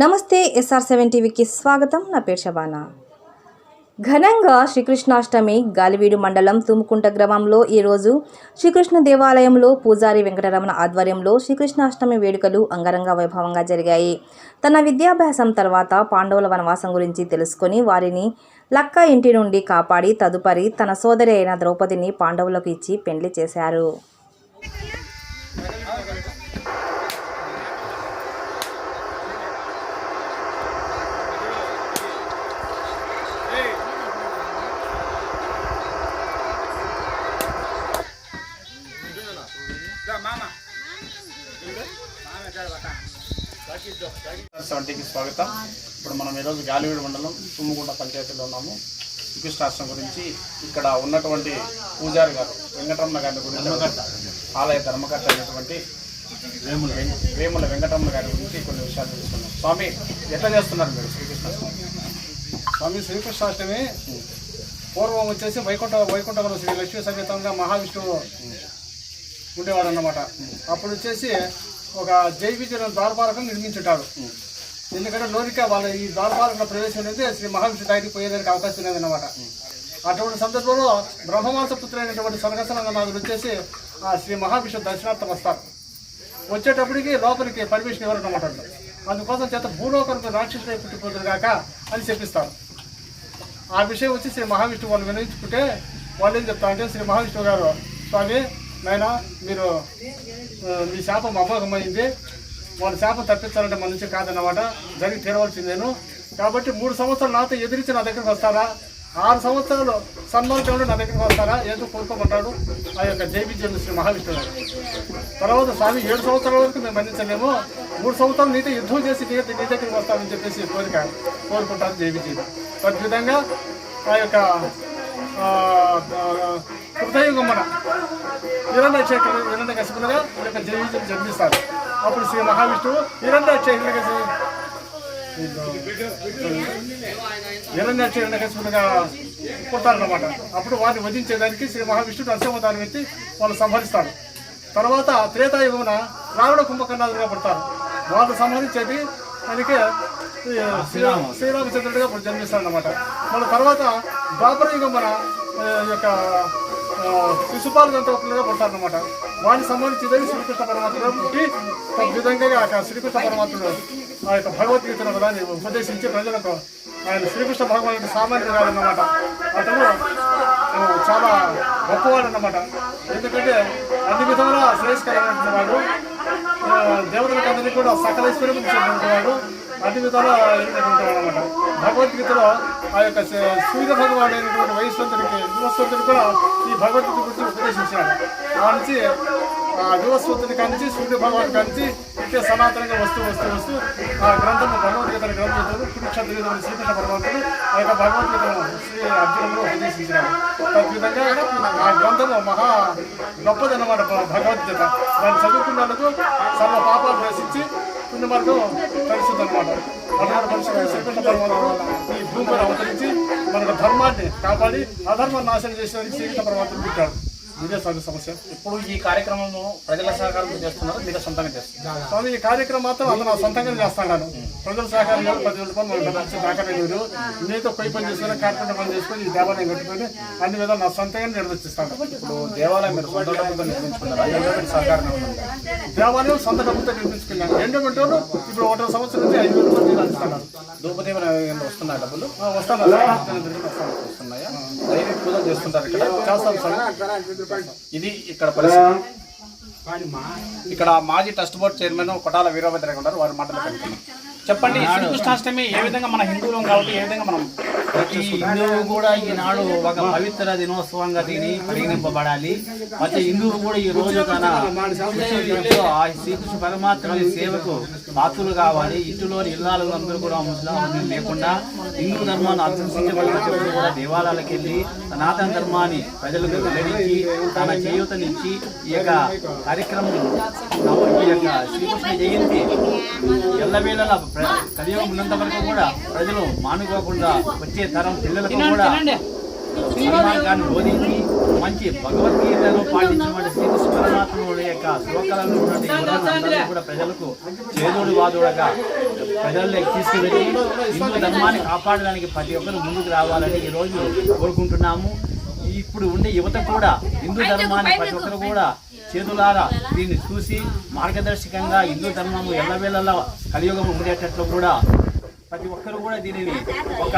నమస్తే SR seven టీవీకి స్వాగతం. నా పేరు శబానా. ఘనంగా శ్రీకృష్ణాష్టమి గాలివీడు మండలం తుముకుంట గ్రామంలో ఈరోజు శ్రీకృష్ణ దేవాలయంలో పూజారి వెంకటరమణ ఆధ్వర్యంలో శ్రీకృష్ణాష్టమి వేడుకలు అంగరంగ వైభవంగా జరిగాయి. తన విద్యాభ్యాసం తర్వాత పాండవుల వనవాసం గురించి తెలుసుకొని వారిని లక్క ఇంటి నుండి కాపాడి తదుపరి తన సోదరి అయిన ద్రౌపదిని పాండవులకు ఇచ్చి పెండ్లి చేశారు. సెవెంటీకి స్వాగతం. ఇప్పుడు మనం ఈరోజు గాలివీడు మండలం తుమ్ముగుంట పంచాయతీలో ఉన్నాము. శ్రీకృష్ణాష్టం గురించి ఇక్కడ ఉన్నటువంటి పూజారి గారు వెంకటరమణ గారి గురించి ఆలయ ధర్మకర్త అయినటువంటి వేముల వేముల వెంకటరమణ గారి గురించి కొన్ని విషయాలు తెలుసుకున్నాం స్వామి ఎట్లా చేస్తున్నారు మీరు శ్రీకృష్ణాష్టమి స్వామి శ్రీకృష్ణాష్టమి పూర్వం వచ్చేసి వైకుంఠ వైకుంఠంలో శ్రీ లక్ష్మీ సమేతంగా మహావిష్ణువు ఉండేవాడు అన్నమాట అప్పుడు వచ్చేసి ఒక జై విజయం ద్వారపాలకం నిర్మించుంటాడు. ఎందుకంటే లోనిక వాళ్ళ ఈ ద్వారపాలకంలో ప్రవేశం అనేది శ్రీ మహావిష్ణు దగ్గరికి పోయేదానికి అవకాశం లేదన్నమాట. అటువంటి సందర్భంలో బ్రహ్మమాంస పుత్రులైనటువంటి సనగసనందనాథుడు వచ్చేసి ఆ శ్రీ మహావిష్ణు దర్శనార్థం వస్తారు. వచ్చేటప్పటికి లోపలికి పర్మిషన్ ఇవ్వరు అన్నమాట అందుకోసం చేత భూలోకానికి రాక్షసులై పుట్టిపోతుంది కాక అని చెప్పిస్తారు. ఆ విషయం వచ్చి శ్రీ మహావిష్ణువు వాళ్ళు వినియోగించుకుంటే వాళ్ళు ఏం చెప్తారంటే శ్రీ మహావిష్ణువు గారు స్వామి నాయన మీరు మీ శాపం అమోఘమైంది వాళ్ళ శాపం తప్పించాలంటే మన నుంచి కాదన్నమాట. జరిగి తీరవలసిందేను. కాబట్టి మూడు సంవత్సరాలు నాతో ఎదిరించి నా దగ్గరికి వస్తారా? ఆరు సంవత్సరాలు సన్మార్గంలో నా దగ్గరికి వస్తారా? ఏదో కోరుకోమంటాడు ఆ యొక్క జైవిజయం శ్రీ మహావిష్ణువు తర్వాత స్వామి ఏడు సంవత్సరాల వరకు మేము మన్నించలేము. మూడు సంవత్సరాలు నీతో యుద్ధం చేసి నీ నీ దగ్గరికి వస్తామని చెప్పేసి కోరిక కోరుకుంటాను జైవిజయం తద్విధంగా ఆ యొక్క ఆ, ఆ, హృదయగమన హిరణ్య హిరణ్య కసిపులుగా ఈ యొక్క జైవిజయం జన్మిస్తారు. అప్పుడు శ్రీ మహావిష్ణువు హిరణ్య హిరణ్య హిరణ్యాక్ష హిరణ్యకశిపులుగా పుడతారన్నమాట. అప్పుడు వారిని వధించేదానికి శ్రీ మహావిష్ణుడు నరసింహదానం ఎత్తి వాళ్ళు సంహరిస్తారు. తర్వాత త్రేతాయుగమున రావణ కుంభకర్ణాదులుగా పుడతారు. వాళ్ళు సంహరించేది శ్రీరామ. శ్రీరామచంద్రుడిగా అనమాట మన తర్వాత ద్వాపర యుగమున ఈ యొక్క శిశుపాల శిశుపాల దంతకులుగా అన్నమాట వారిని సంబంధించేది శ్రీకృష్ణ పరమాత్ముడు పుట్టి తద్విధంగా ఆ శ్రీకృష్ణ పరమాత్ముడు ఆ యొక్క భగవద్గీతను కూడా ఉపదేశించి ప్రజలకు ఆయన శ్రీకృష్ణ భగవానుడు సామాన్యుడు కాదన్నమాట. అతను చాలా గొప్పవాడు అన్నమాట ఎందుకంటే అన్ని విధంగా శ్రేయస్కరమైనటువంటి వాడు. దేవతలకు అందరికీ కూడా సకలేశ్వరం వాడు. అన్ని విధాలా అనమాట భగవద్గీతలో ఆ యొక్క సూర్య భగవాడు అయినటువంటి వయస్వంతుడికి యువస్వంతుడికి కూడా ఈ భగవద్గీత గురించి ఉపదేశించాడు ఆ నుంచి ఆ వివస్వంతుడి కానించి సూర్య భగవాన్ కానించి ఇట్టే సనాతనంగా వస్తూ వస్తూ వస్తూ ఆ గ్రంథము భగవద్గీత గ్రంథంతో కురుక్షత్రియుడు శ్రీకృష్ణ భగవంతుడు ఆ యొక్క భగవద్గీతను శ్రీ అర్జునుడు ఉపదేశించినాడు తద్విధంగా ఆ గ్రంథము మహా గొప్పదన్నమాట భగవద్గీత. దాన్ని చదువుకున్నందుకు సర్వ పాపాలు నశించి పుణ్య మార్గం కలుస్తుంది అనమాట అలాంటి పరిస్థితి శ్రీకృష్ణ పరమాత్మ ఈ భూమిపై అవతరించి మన ధర్మాన్ని కాపాడి అధర్మాన్ని నాశనం చేసేదానికి శ్రీకృష్ణ పరమాత్మ పెట్టాడు. ఇదే స్వామి సమస్య. ఇప్పుడు ఈ కార్యక్రమము ప్రజల సహకారంతో చేస్తున్నారు మీరు సొంతంగా చేస్తున్నారు. స్వామి ఈ కార్యక్రమం మాత్రం అందరూ నా సొంతంగా చేస్తాను ప్రజల సహకారం పది రూపాయలు మనకు డబ్బులు ఇచ్చి దాకా లేదు నేతో కొయ్యి పని చేసుకుని కార్పెంటర్ పని చేసుకుని ఈ దేవాలయం కట్టుకొని అన్ని విధాలు నా సొంతంగా నిర్వర్తిస్తాను ఇప్పుడు దేవాలయం మీరు సొంత డబ్బులతో నిర్మించుకున్నారు. ఎండోమెంట్ సహకారం? దేవాలయం సొంత డబ్బుతో నిర్మించుకున్నాను ఎండోమెంట్ ఇప్పుడు ఒకటో సంవత్సరం నుంచి ఐదు వేల రూపాయలు నేను అందిస్తున్నాను ధూపదీప ఏమైనా వస్తున్నాయి డబ్బులు? వస్తాను వస్తాను వస్తున్నాయా? దైవిక పూజలు చేస్తుంటారు ఇక్కడ. చేస్తాను స్వామి ఇది ఇక్కడ పరిస్థితి. ఇక్కడ మాజీ trust board chairman Kotala Veerabhadra ఉన్నారు వారి మాటలు కనుక్కుందాం. చెప్పండి శ్రీకృష్ణాష్టమి ఏ విధంగా మన హిందువులం కాబట్టి ఏ విధంగా మనం ప్రతి హిందువు కూడా ఈనాడు ఒక పవిత్ర దినోత్సవంగా దీని పరిగణింపబడాలి ప్రతి హిందువు కూడా ఈ రోజు ఆ శ్రీకృష్ణ పరమాత్మని సేవకు పాత్రలు కావాలి ఇంటిలోని ఇల్లాలు అందరూ కూడా ముస్లిం లేకుండా హిందూ ధర్మాన్ని అనుసరించబడిన కూడా దేవాలయాలకు వెళ్ళి సనాతన ధర్మాన్ని ప్రజలకు వెల్లడించి తన చేయూతనిచ్చి ఈ యొక్క కార్యక్రమం ఈ యొక్క శ్రీకృష్ణ జయంతి ఎల్లవేళలా కలియుగం ఉన్నంత వరకు కూడా ప్రజలు మానుకోకుండా వచ్చే తరం పిల్లలకు కూడా సన్మార్గాన్ని బోధించి మంచి భగవద్గీతను పాటించినటువంటి శ్రీకృష్ణ పరమాత్ముడి యొక్క శ్లోకాలను కూడా ప్రజలకు చేదోడు వాదోడగా ప్రజల్లోకి తీసుకువెళ్ళి హిందూ ధర్మాన్ని కాపాడడానికి ప్రతి ఒక్కరు ముందుకు రావాలని ఈ రోజు కోరుకుంటున్నాము. ఇప్పుడు ఉండే యువత కూడా హిందూ ధర్మాన్ని ప్రతి ఒక్కరు కూడా చేతులారా దీన్ని చూసి మార్గదర్శకంగా హిందూ ధర్మము ఎల్లవేళలా కలియుగం ఉండేటట్లు కూడా ప్రతి ఒక్కరు కూడా దీనిని ఒక